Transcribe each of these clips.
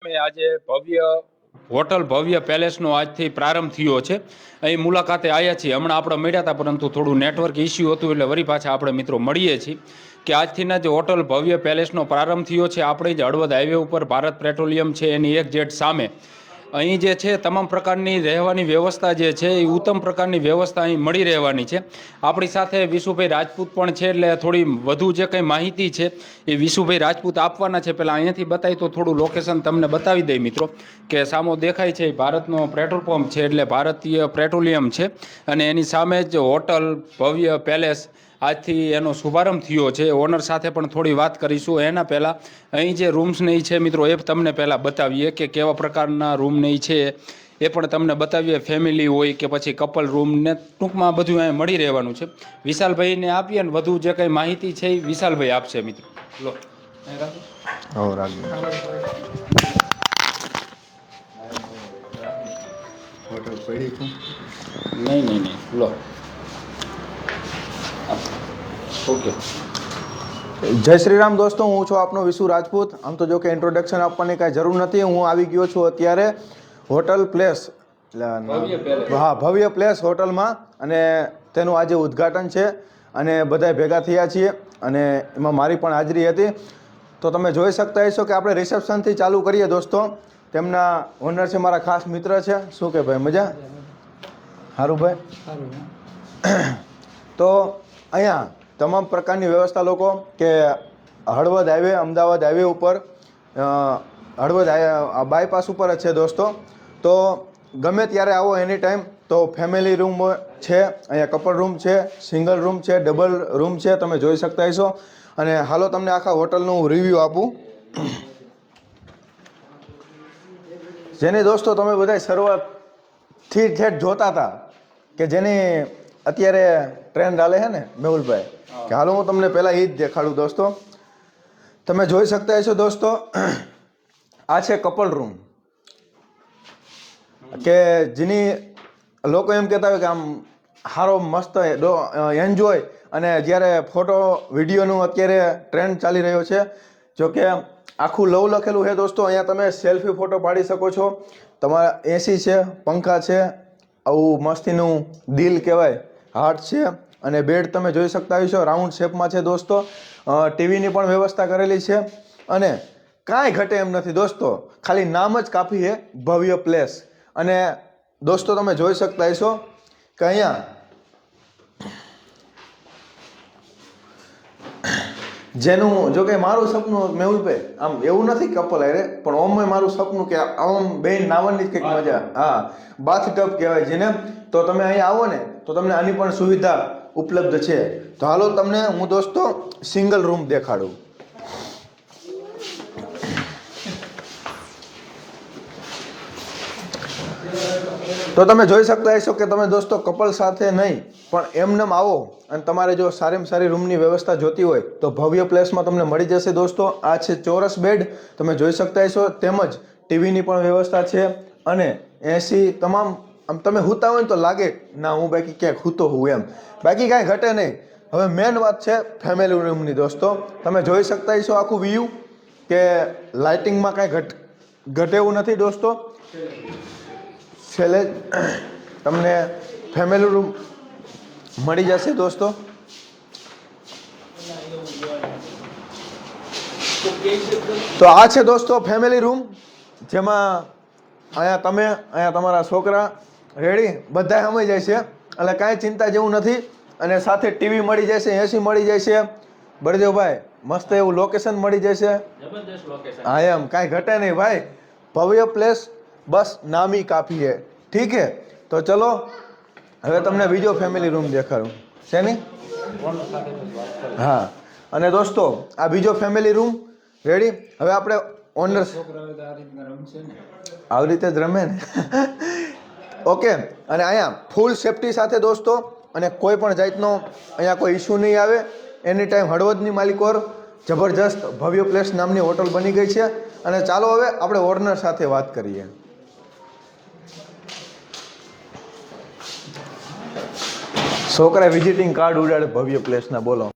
આજે ભવ્ય હોટલ, ભવ્ય પેલેસનો આજથી પ્રારંભ થયો છે. અહીં મુલાકાતે આવ્યા છીએ. હમણાં આપણે મળ્યા હતા, પરંતુ થોડું નેટવર્ક ઇસ્યુ હતું એટલે વળી પાછા આપણે મિત્રો મળીએ છીએ કે આજથીના જે હોટલ, ભવ્ય પેલેસનો પ્રારંભ થયો છે, આપણે જ હળવદ હાઈવે ઉપર ભારત પેટ્રોલિયમ છે, એની એક જેટ સામે. અહીં જે છે, તમામ પ્રકારની રહેવાની વ્યવસ્થા જે છે, એ ઉત્તમ પ્રકારની વ્યવસ્થા અહીં મળી રહેવાની છે. આપણી સાથે વિશુભાઈ રાજપૂત પણ છે, એટલે થોડી વધુ જે કંઈ માહિતી છે, એ વિશુભાઈ રાજપૂત આપવાના છે. પહેલાં અહીંયાથી બતાવી તો થોડું લોકેશન તમને બતાવી દઈ મિત્રો, કે સામો દેખાય છે, એ ભારતનો પેટ્રોલ પંપ છે, એટલે ભારતીય પેટ્રોલિયમ છે. અને એની સામે જ હોટલ ભવ્ય પેલેસ આજથી એનો શુભારંભ થયો છે. ઓનર સાથે પણ થોડી વાત કરીશું. એના પહેલાં અહીં જે રૂમ્સ ને છે મિત્રો એ તમને પહેલાં બતાવીએ કે કેવા પ્રકારના રૂમ ને છે. એ પણ તમને બતાવીએ ફેમિલી હોય કે પછી કપલ રૂમ ને ટૂંકમાં બધું અહીં મળી રહેવાનું છે. વિશાલભાઈને આપીએ ને વધુ જે કંઈ માહિતી છે એ વિશાલભાઈ આપશે મિત્રો. લો. નહીં નહીં નહીં. લો. ઓકે. જય શ્રી રામ દોસ્તો હું છું આપનો વિશુ રાજપૂત. આમ તો જો કે ઇન્ટ્રોડક્શન આપવાની કાંઈ જરૂર નથી. હું આવી ગયો છું અત્યારે હોટલ પ્લેસ. એટલે હા ભવ્ય પ્લેસ હોટલમાં. અને તેનું આજે ઉદ્ઘાટન છે. અને બધા ભેગા થયા છીએ. અને એમાં મારી પણ હાજરી હતી. તો તમે જોઈ શકતા હશો કે આપણે રિસેપ્શનથી ચાલુ કરીએ દોસ્તો. તેમના ઓનર છે મારા ખાસ મિત્ર છે. શું કે ભાઈ મજા? સારું ભાઈ? તો અહીંયા તમામ પ્રકારની વ્યવસ્થા લોકો કે હળવદ હાઈવે, અમદાવાદ હાઈવે ઉપર હળવદ બાયપાસ ઉપર જ છે દોસ્તો. તો ગમે ત્યારે આવો એની ટાઈમ, તો ફેમિલી રૂમ છે, અહીંયા કપલ રૂમ છે, સિંગલ રૂમ છે, ડબલ રૂમ છે, તમે જોઈ શકતા હશો. અને હાલો તમને આખા હોટલનું હું રિવ્યૂ આપું. જેની દોસ્તો તમે બધા શરૂઆતથી ઠેઠ જોતા હતા કે જેની અત્યારે ટ્રેન્ડ હાલે છે ને મેહુલભાઈ, કે હાલો હું તમને પહેલાં એ જ દેખાડું દોસ્તો. તમે જોઈ શકતા હશો દોસ્તો, આ છે કપલ રૂમ કે જેની લોકો એમ કહેતા હોય કે આમ સારો મસ્ત એન્જોય અને જ્યારે ફોટો વિડીયોનું અત્યારે ટ્રેન્ડ ચાલી રહ્યો છે. જો કે આખું લવ લખેલું છે દોસ્તો, અહીંયા તમે સેલ્ફી ફોટો પાડી શકો છો. તમારા એસી છે, પંખા છે, આવું મસ્તીનું દિલ કહેવાય. હાર્ટ છે અને બેડ તમે જોઈ શકતા હશો, રાઉન્ડ શેપમાં છે દોસ્તો. ટીવીની પણ વ્યવસ્થા કરેલી છે. અને કાંઈ ઘટે એમ નથી દોસ્તો. ખાલી નામ જ કાફી છે ભવ્ય પ્લેસ. અને દોસ્તો તમે જોઈ શકતા હશો કે અહીંયા જેનું જો કે મારું સપનું મેહુલભાઈ આમ એવું નથી કપલ હારે પણ ઓમ મારું સપનું કે આમ બેન નાવાની જ કંઈક મજા. હા બાથ ટબ કહેવાય જેને. તો તમે અહીં આવો ને તો તમને આની પણ સુવિધા ઉપલબ્ધ છે. તો હાલો તમને હું દોસ્તો સિંગલ રૂમ દેખાડું. તો તમે જોઈ શકતા હશો કે તમે દોસ્તો કપલ સાથે નહીં, પણ એમનેમ આવો અને તમારે જો સારીમાં સારી રૂમની વ્યવસ્થા જોતી હોય તો ભવ્ય પ્લેસમાં તમને મળી જશે દોસ્તો. આ છે ચોરસ બેડ. તમે જોઈ શકતા હશો, તેમજ ટીવીની પણ વ્યવસ્થા છે અને એસી તમામ, આમ તમે હૂતા હોય ને તો લાગે ના, હું બાકી ક્યાંક હૂતો હું એમ. બાકી કાંઈ ઘટે નહીં. હવે મેન વાત છે ફેમિલી રૂમની દોસ્તો. તમે જોઈ શકતા હશો આખું વ્યૂ કે લાઇટિંગમાં કાંઈ ઘટ ઘટે એવું નથી દોસ્તો. છેલ્લે તમને ફેમિલી રૂમ મળી જશે દોસ્તો. તો આ છે દોસ્તો ફેમિલી રૂમ જેમાં અહીંયા તમે અહીંયા તમારા છોકરા રેડી બધા સમય જાય છે. એટલે કાંઈ ચિંતા જેવું નથી. અને સાથે ટીવી મળી જશે એસી મળી જશે. બળદેવભાઈ મસ્ત એવું લોકેશન મળી જશે. હા એમ કાંઈ ઘટે નહીં ભાઈ. ભવ્ય પ્લેસ બસ નામી કાફી છે. ઠીક છે? તો ચલો, હવે તમને બીજો ફેમિલી રૂમ દેખાડું. નહીં? હા. અને દોસ્તો, આ બીજો ફેમિલી રૂમ રેડી હવે આપણે ઓનર આવી રીતે જ રમે ને? ઓકે અને અહીંયા ફૂલ સેફટી સાથે દોસ્તો, અને કોઈ પણ જાતનો અહીંયા કોઈ ઇશ્યુ નહીં આવે. એની ટાઈમ હળવદની માલિકોર જબરજસ્ત ભવ્ય પ્લેસ નામની હોટલ બની ગઈ છે. અને ચાલો હવે આપણે ઓનર સાથે વાત કરીએ. છોકરા વિઝિટિંગ કાર્ડ ઉડાડે ભવ્ય પ્લેસ પ્લેસના બોલો.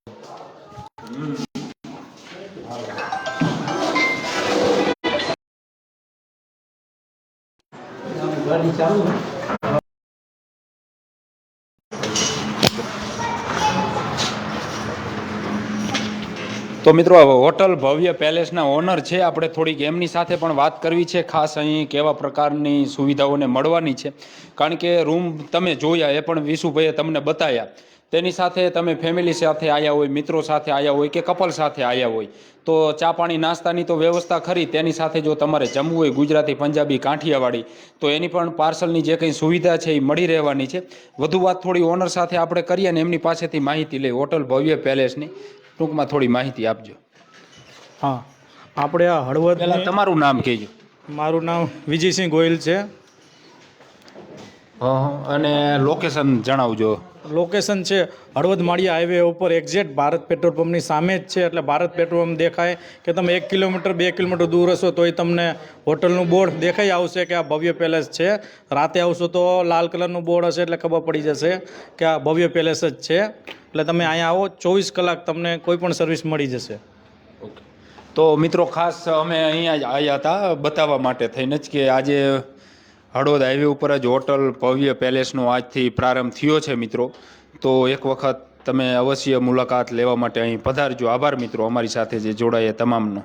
તો મિત્રો હોટલ ભવ્ય પેલેસના ઓનર છે. આપણે થોડીક એમની સાથે પણ વાત કરવી છે. ખાસ અહીં કેવા પ્રકારની સુવિધાઓને મળવાની છે. કારણ કે રૂમ તમે જોયા, એ પણ વિશુભાઈએ તમને બતાવ્યા તેની સાથે તમે ફેમિલી સાથે આવ્યા હોય, મિત્રો સાથે આવ્યા હોય કે કપલ સાથે આવ્યા હોય, તો ચા પાણી નાસ્તાની તો વ્યવસ્થા ખરી. તેની સાથે જો તમારે જમવું હોય, ગુજરાતી, પંજાબી, કાઠિયાવાડી, તો એની પણ પાર્સલની જે કંઈ સુવિધા છે એ મળી રહેવાની છે. વધુ વાત થોડી ઓનર સાથે આપણે કરીએ ને એમની પાસેથી માહિતી લઈ. હોટલ ભવ્ય પેલેસની. ટૂંકમાં થોડી માહિતી આપજો. હા. આપણે આ હળવદ તમારું નામ કહેજો. મારું નામ વિજયસિંહ ગોયલ છે. અને લોકેશન જણાવજો. લોકેશન છે હળવદ માળિયા હાઈવે ઉપર એક્ઝેક્ટ ભારત પેટ્રોલ પંપની સામે જ છે. એટલે ભારત પેટ્રોલ પંપ દેખાય કે તમે એક કિલોમીટર બે કિલોમીટર દૂર હશો તોય તમને હોટલનું બોર્ડ દેખાઈ આવશે કે આ ભવ્ય પેલેસ છે. રાતે આવશો તો લાલ કલરનું બોર્ડ હશે એટલે ખબર પડી જશે કે આ ભવ્ય પેલેસ જ છે. એટલે તમે અહીંયા આવો ચોવીસ કલાક તમને કોઈ પણ સર્વિસ મળી જશે. ઓકે તો મિત્રો ખાસ અમે અહીંયા જ આવ્યા હતા બતાવવા માટે થઈને જ કે આજે હળવદ હાઈવે ઉપર જ હોટલ ભવ્ય પેલેસનો આજથી પ્રારંભ થયો છે, મિત્રો. તો એક વખત તમે અવશ્ય મુલાકાત લેવા માટે અહીં પધારજો. આભાર, મિત્રો. અમારી સાથે જે જોડાયા તમામનો.